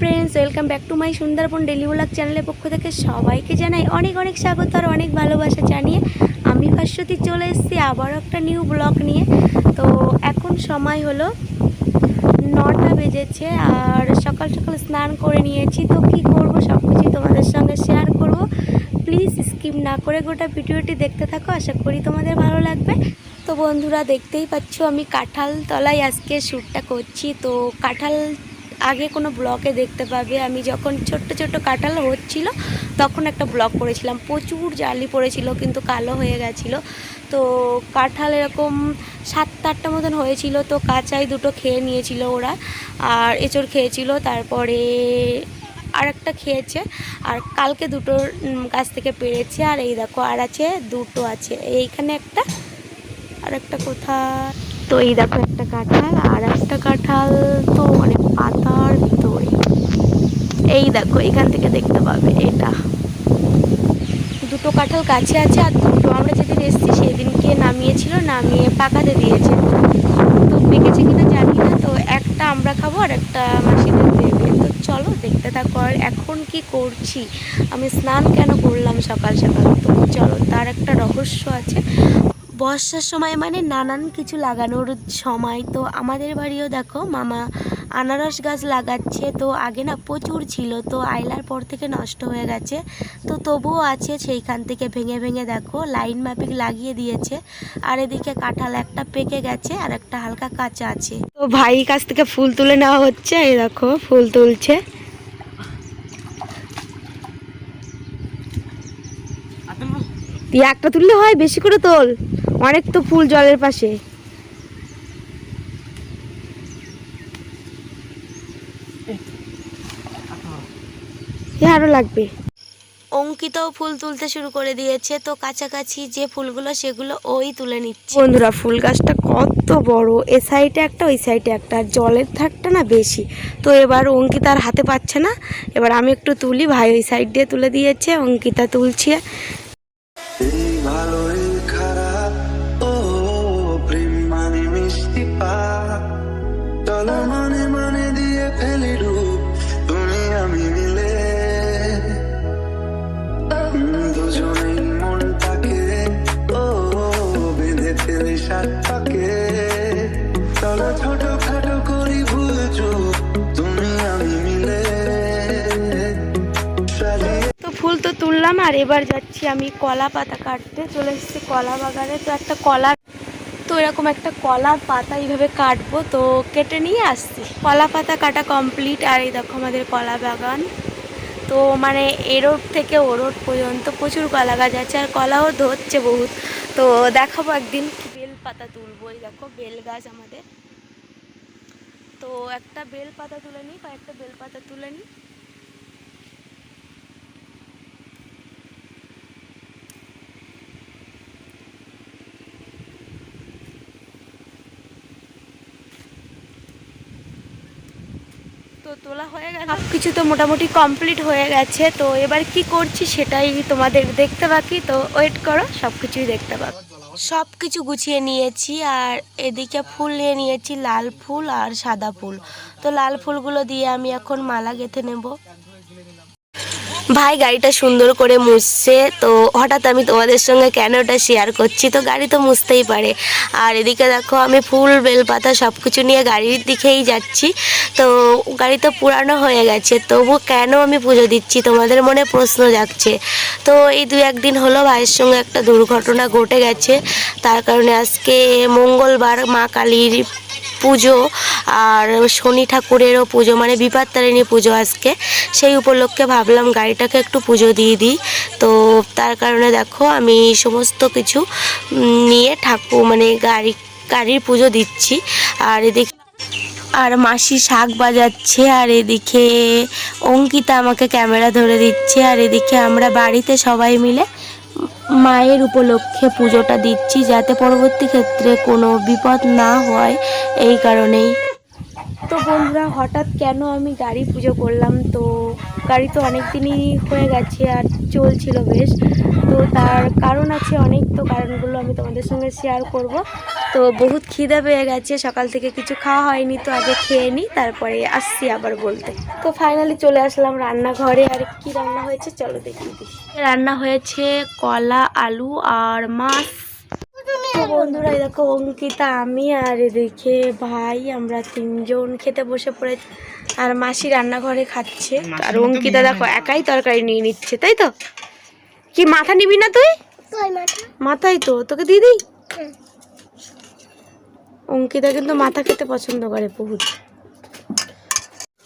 Friends, welcome back to my Sundarban daily blog চ্যানেলের পক্ষ থেকে সবাইকে জানাই অনেক অনেক স্বাগত আর অনেক ভালোবাসা জানিয়ে আমি ভাস্বতী চলে এসেছি আবারও একটা নিউ ব্লগ নিয়ে। তো এখন সময় হলো নটা বেজেছে আর সকাল সকাল স্নান করে নিয়েছি। তো কি করব সব কিছু তোমাদের সঙ্গে শেয়ার করব। প্লিজ স্কিপ না করে গোটা ভিডিওটি দেখতে থাকো, আশা করি তোমাদের ভালো লাগবে। তো বন্ধুরা দেখতেই পাচ্ছ আমি কাঁঠাল তলায় আজকে শ্যুটটা করছি। তো কাঁঠাল আগে কোনো ব্লগে দেখতে পাবে। আমি যখন ছোট্ট ছোট্ট কাঁঠাল হচ্ছিল, তখন একটা ব্লগ করেছিলাম। প্রচুর জালি পড়েছিল, কিন্তু কালো হয়ে গেছিল। তো কাঁঠাল এরকম সাতটা আটটা মতন হয়েছিল, তো কাঁচাই দুটো খেয়ে নিয়েছিল ওরা। আর এঁচড় খেয়েছিল, তারপরে আর একটা খেয়েছে। আর কালকে দুটোর গাছ থেকে পেরেছে। আর এই দেখো, আর আছে, দুটো আছে। এইখানে একটা আর একটা কোথা তো এই দেখো একটা কাঁঠাল, আর একটা কাঁঠাল তো অনেক পাতার ভিতরে। এই দেখো, এখান থেকে দেখতে পাবে এটা। দুটো কাঁঠাল কাছে আছে আর দুটো আমরা যেদিন এসেছি সেদিনকে নামিয়েছিল, নামিয়ে পাকাতে দিয়েছে। তো পেকেছে কিনা জানি না, তো একটা আমরা খাব আর একটা মাসিদের দেবে। তো চলো দেখতে থাকো, আর এখন কি করছি? আমি স্নান কেন করলাম সকাল সকাল? তো চলো, তার একটা রহস্য আছে। বর্ষার সময় মানে নানান কিছু লাগানোর সময়। তো আমাদের বাড়িও দেখো, মামা আনারস গাছ লাগাচ্ছে। তো আগে না প্রচুর ছিল, তো আইলার পর থেকে নষ্ট হয়ে গেছে। তো তবুও আছে সেইখান থেকে ভেঙে ভেঙে দেখো, লাইন মাফিক লাগিয়ে দিয়েছে। আর এদিকে কাঁঠাল একটা পেকে গেছে, আর একটা হালকা কাঁচা আছে। তো ভাই কাছ থেকে ফুল তুলে নেওয়া হচ্ছে, এই দেখো ফুল তুলছে। একটা তুললে হয়, বেশি করে তোল। অনেক তো ফুল জলের পাশে। এ আরও লাগবে। অঙ্কিতাও ফুল তুলতে শুরু করে দিয়েছে তো কাছাকাছি যে ফুলগুলো সেগুলো ওই তুলে নিচ্ছে। বন্ধুরা ফুল গাছটা কত বড় এ সাইডে একটা ওই সাইডে একটা জলের ধারটা না বেশি। তো এবার অঙ্কিতা আর হাতে পাচ্ছে না। এবার আমি একটু তুলি ভাই ওই সাইড দিয়ে তুলে দিয়েছে অঙ্কিতা তুলছে। তুললাম আর এবার যাচ্ছি আমি কলা পাতা কাটতে। চলে এসেছি কলা বাগানে। তো একটা কলা তো এরকম একটা কলার পাতা এইভাবে কাটবো। তো কেটে নিয়ে আসছি। কলা পাতা কাটা কমপ্লিট আর এই দেখো আমাদের কলা বাগান। তো মানে এরোড থেকে ওরোড পর্যন্ত প্রচুর কলা গাছ আছে আর কলাও ধরছে বহুত। তো দেখাবো একদিন বেল পাতা তুলবো। এই দেখো বেল গাছ আমাদের। তো একটা বেল পাতা তুলে নিই কয়েকটা বেল পাতা তুলে নিই। তোলা হয়ে গেছে সব কিছু তো মোটামুটি কমপ্লিট হয়ে গেছে। তো এবার কি করছি সেটাই তোমাদের দেখতে বাকি। তো ওয়েট করো সব কিছুই দেখতে পাবো সব কিছু গুছিয়ে নিয়েছি আর এদিকে ফুল নিয়ে নিয়েছি লাল ফুল আর সাদা ফুল। তো লাল ফুলগুলো দিয়ে আমি এখন মালা গেঁথে নেব। ভাই, গাড়িটা সুন্দর করে মুছছে, তো হঠাৎ আমি তোমাদের সঙ্গে কেন ওটা শেয়ার করছি? তো গাড়ি তো মুছতেই পারে। আর এদিকে দেখো, আমি ফুল বেলপাতা সব কিছু নিয়ে গাড়ির দিকেই যাচ্ছি। তো গাড়ি তো পুরানো হয়ে গেছে, তবু কেন আমি পুজো দিচ্ছি? তোমাদের মনে প্রশ্ন যাচ্ছে তো এই দু একদিন হলো ভাইয়ের সঙ্গে একটা দুর্ঘটনা ঘটে গেছে। তার কারণে আজকে মঙ্গলবার মা কালীর পুজো আর শনি ঠাকুরেরও পুজো মানে বিপাত্তারিণী পুজো আজকে। সেই উপলক্ষে ভাবলাম গাড়িটাকে একটু পুজো দিয়ে দিই। তো তার কারণে দেখো আমি সমস্ত কিছু নিয়ে ঠাকুর মানে গাড়ি, গাড়ির পুজো দিচ্ছি। আর এদিকে আর মাসি শাক বাজাচ্ছে, আর এদিকে অঙ্কিতা আমাকে ক্যামেরা ধরে দিচ্ছে, আর এদিকে আমরা বাড়িতে সবাই মিলে মায়ের উপলক্ষে পুজোটা দিচ্ছি, যাতে পরবর্তী ক্ষেত্রে কোনো বিপদ না হয়, এই কারণেই। তো বন্ধুরা, হঠাৎ কেন আমি গাড়ি পুজো করলাম? তো গাড়ি তো অনেক দিনই হয়ে গেছে আর চলছিল বেশ। তো তার কারণ আছে অনেক, তো কারণগুলো আমি তোমাদের সঙ্গে শেয়ার করব। তো বহুত খিদে পেয়ে গেছে, সকাল থেকে কিছু খাওয়া হয়নি, তো আগে খেয়ে নিই তারপরে আসছি আবার বলতে। তো ফাইনালি চলে আসলাম রান্নাঘরে, আর কি রান্না হয়েছে চলো দেখিয়ে দিই। রান্না হয়েছে কলা, আলু আর মাছ। বন্ধুরা এই দেখো অঙ্কিতা আমি আর এদিকে ভাই আমরা তিনজন খেতে বসে পড়েছি। আর মাসি রান্নাঘরে খাচ্ছে। আর অঙ্কিতা দেখো একাই তরকারি নিয়ে নিচ্ছে তাই তো? কি মাথা নিবি না তুই? মাথাই তো তোকে দিয়ে দিই? অঙ্কিতা কিন্তু মাথা খেতে পছন্দ করে বহুত।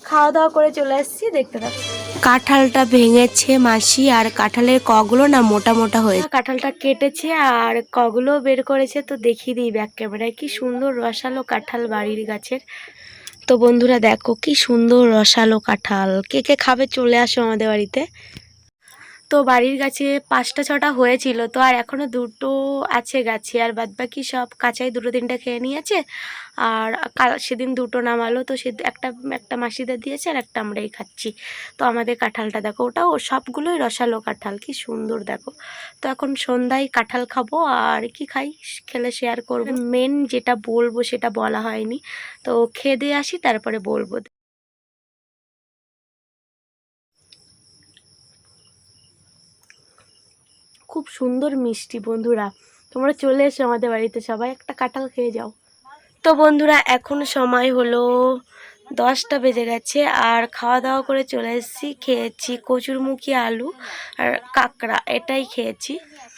খাওয়া দাওয়া করে চলে এসেছি দেখতে থাকো। কাঁঠালটা ভেঙেছে মাসি, আর কাঁঠালের কগুলো না মোটা মোটা হয়েছে। কাঁঠালটা কেটেছে আর কগুলো বের করেছে, তো দেখিয়ে দিই ব্যাক ক্যামেরায় কি সুন্দর রসালো কাঁঠাল বাড়ির গাছের। তো বন্ধুরা দেখো, কি সুন্দর রসালো কাঁঠাল। কে কে খাবে চলে আসো আমাদের বাড়িতে। তো বাড়ির গাছে পাঁচটা, ছটা হয়েছিল। তো আর এখনও দুটো আছে গাছে। আর বাদ বাকি সব কাঁচাই দুটো, তিনটা খেয়ে নিয়েছে। আর কাল- সেদিন দুটো নামালো। তো সে একটা একটা মাসিদের দিয়েছে আর একটা আমরাই খাচ্ছি। তো আমাদের কাঁঠালটা দেখো, ওটাও সবগুলোই রসালো কাঁঠাল। কি সুন্দর দেখো। তো এখন সন্ধ্যায় কাঁঠাল খাব। আর কি খাই খেলে শেয়ার করব। মেন যেটা বলব সেটা বলা হয়নি। তো খেয়ে দিয়ে আসি, তারপরে বলব। খুব সুন্দর মিষ্টি, বন্ধুরা। তোমরা চলে এসো আমাদের বাড়িতে, সবাই একটা কাঁঠাল খেয়ে যাও। তো বন্ধুরা, এখন সময় হলো দশটা বেজে গেছে, আর খাওয়া দাওয়া করে চলে এসেছি, খেয়েছি কচুরমুখী আলু আর কাঁকড়া, এটাই খেয়েছি।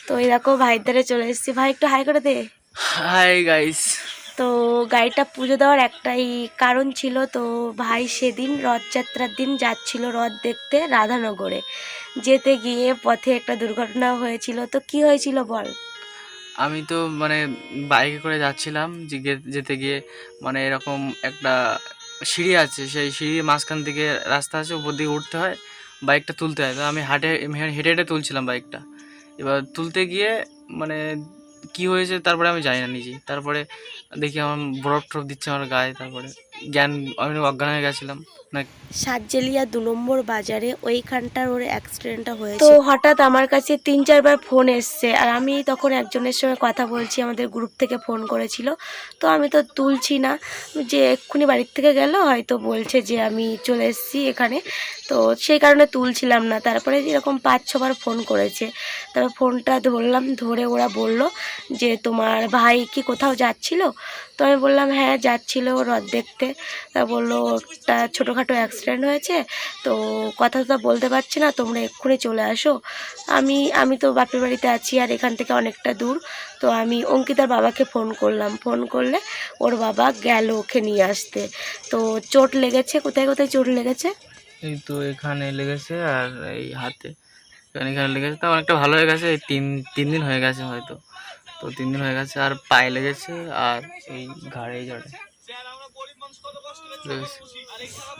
তো এরকম ভাইদারে চলে এসেছি। ভাই, একটু হাই করে দে। High, guys. তো গাড়িটা পুজো দেওয়ার একটাই কারণ ছিল, তো ভাই সেদিন রথযাত্রার দিন যাচ্ছিল রথ দেখতে রাধানগরে। যেতে গিয়ে পথে একটা দুর্ঘটনা হয়েছিল, তো কি হয়েছিল বল? আমি তো মানে বাইকে করে যাচ্ছিলাম যেতে গিয়ে মানে এরকম একটা সিঁড়ি আছে, সেই সিঁড়ির মাঝখান থেকে রাস্তা আছে, উপর দিকে উঠতে হয়, বাইকটা তুলতে হয়। তো আমি হাটে হেঁটে হেঁটে তুলছিলাম বাইকটা। এবার তুলতে গিয়ে মানে কি হয়েছে তারপরে আমি জানি না নিজেই। তারপরে দেখি আমার বরফ টরফ দিচ্ছে আমার গায়ে, তারপরে জ্ঞান আমি অজ্ঞান হয়ে গেছিলাম। না সাতজেলিয়া দু নম্বর বাজারে ওইখানটার ওর অ্যাক্সিডেন্টটা হয়েছে। তো হঠাৎ আমার কাছে তিন চারবার ফোন এসছে আর আমি তখন একজনের সঙ্গে কথা বলছি আমাদের গ্রুপ থেকে ফোন করেছিল। তো আমি তো তুলছি না যে এক্ষুনি বাড়ির থেকে গেল হয়তো বলছে যে আমি চলে এসেছি এখানে। তো সেই কারণে তুলছিলাম না তারপরে এরকম পাঁচ ছবার ফোন করেছে। তারপর ফোনটা ধরলাম ধরে ওরা বলল যে তোমার ভাই কি কোথাও যাচ্ছিল? তো আমি বললাম হ্যাঁ যাচ্ছিল রথ দেখতে তা বলল একটা ছোটোখাটো অ্যাক্সিডেন্ট হয়েছে, তো কথা তো বলতে পারছি না, তোমরা এক্ষুনি চলে আসো। আমি আমি তো বাপের বাড়িতে আছি আর এখান থেকে অনেকটা দূর, তো আমি অঙ্কিতার বাবাকে ফোন করলাম। ফোন করলে ওর বাবা গেল ওকে নিয়ে আসতে। তো চোট লেগেছে? কোথায় কোথায় চোট লেগেছে? এই তো এখানে লেগেছে আর এই হাতে। এখানে লেগেছে। তা অনেকটা ভালো হয়ে গেছে, এই তিন তিন দিন হয়ে গেছে হয়তো। তো তিন দিন হয়ে গেছে আর পায়ে লেগেছে আর এই ঘাড়ে জড়ে।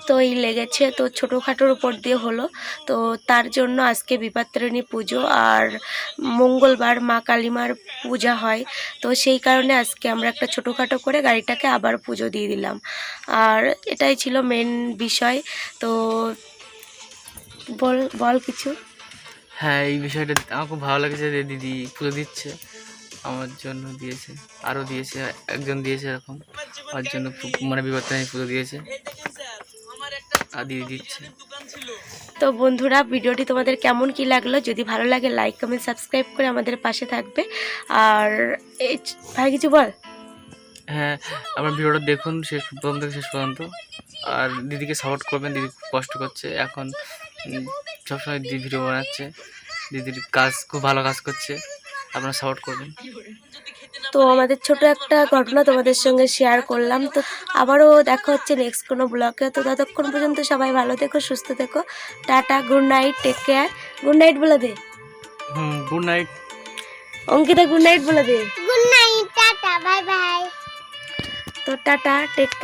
তো এই লেগেছে তো ছোটোখাটোর উপর দিয়ে হলো। তো তার জন্য আজকে বিপাত্তারিণী পুজো আর মঙ্গলবার মা কালীমার পূজা হয়। তো সেই কারণে আজকে আমরা একটা ছোটোখাটো করে গাড়িটাকে আবার পুজো দিয়ে দিলাম। আর এটাই ছিল মেন বিষয়। তো বল বল কিছু। হ্যাঁ এই বিষয়টা আমার খুব ভালো লাগছে যে দিদি পুজো দিচ্ছে। আমার জন্য দিয়েছে আরও দিয়েছে একজন দিয়েছে এরকম। আমার জন্য মানে বিবর্তনে পুজো দিয়েছে। আর দিদি দিচ্ছে। তো বন্ধুরা ভিডিওটি তোমাদের কেমন কি লাগল যদি ভালো লাগে লাইক কমেন্ট সাবস্ক্রাইব করে আমাদের পাশে থাকবে। আর এই ভাই কিছু বল? হ্যাঁ আমার ভিডিওটা দেখুন শেষ প্রথম থেকে শেষ পর্যন্ত। আর দিদিকে সাপোর্ট করবেন দিদি কষ্ট করছে। এখন সবসময় দিদি ভিডিও বানাচ্ছে। দিদির কাজ খুব ভালো কাজ করছে। আপনারা সাপোর্ট করবেন। তো আমাদের ছোট একটা ঘটনা তোমাদের সঙ্গে শেয়ার করলাম। তো আবারও দেখা হচ্ছে নেক্সট কোনো ব্লগে তো ততক্ষণ পর্যন্ত সবাই ভালো থেকো সুস্থ থেকো। Tata good night take care good night বলে দে। হুম good night Ankita good night বলে দে। গুড নাইট টাটা বাই বাই তো টাটা টেক কেয়ার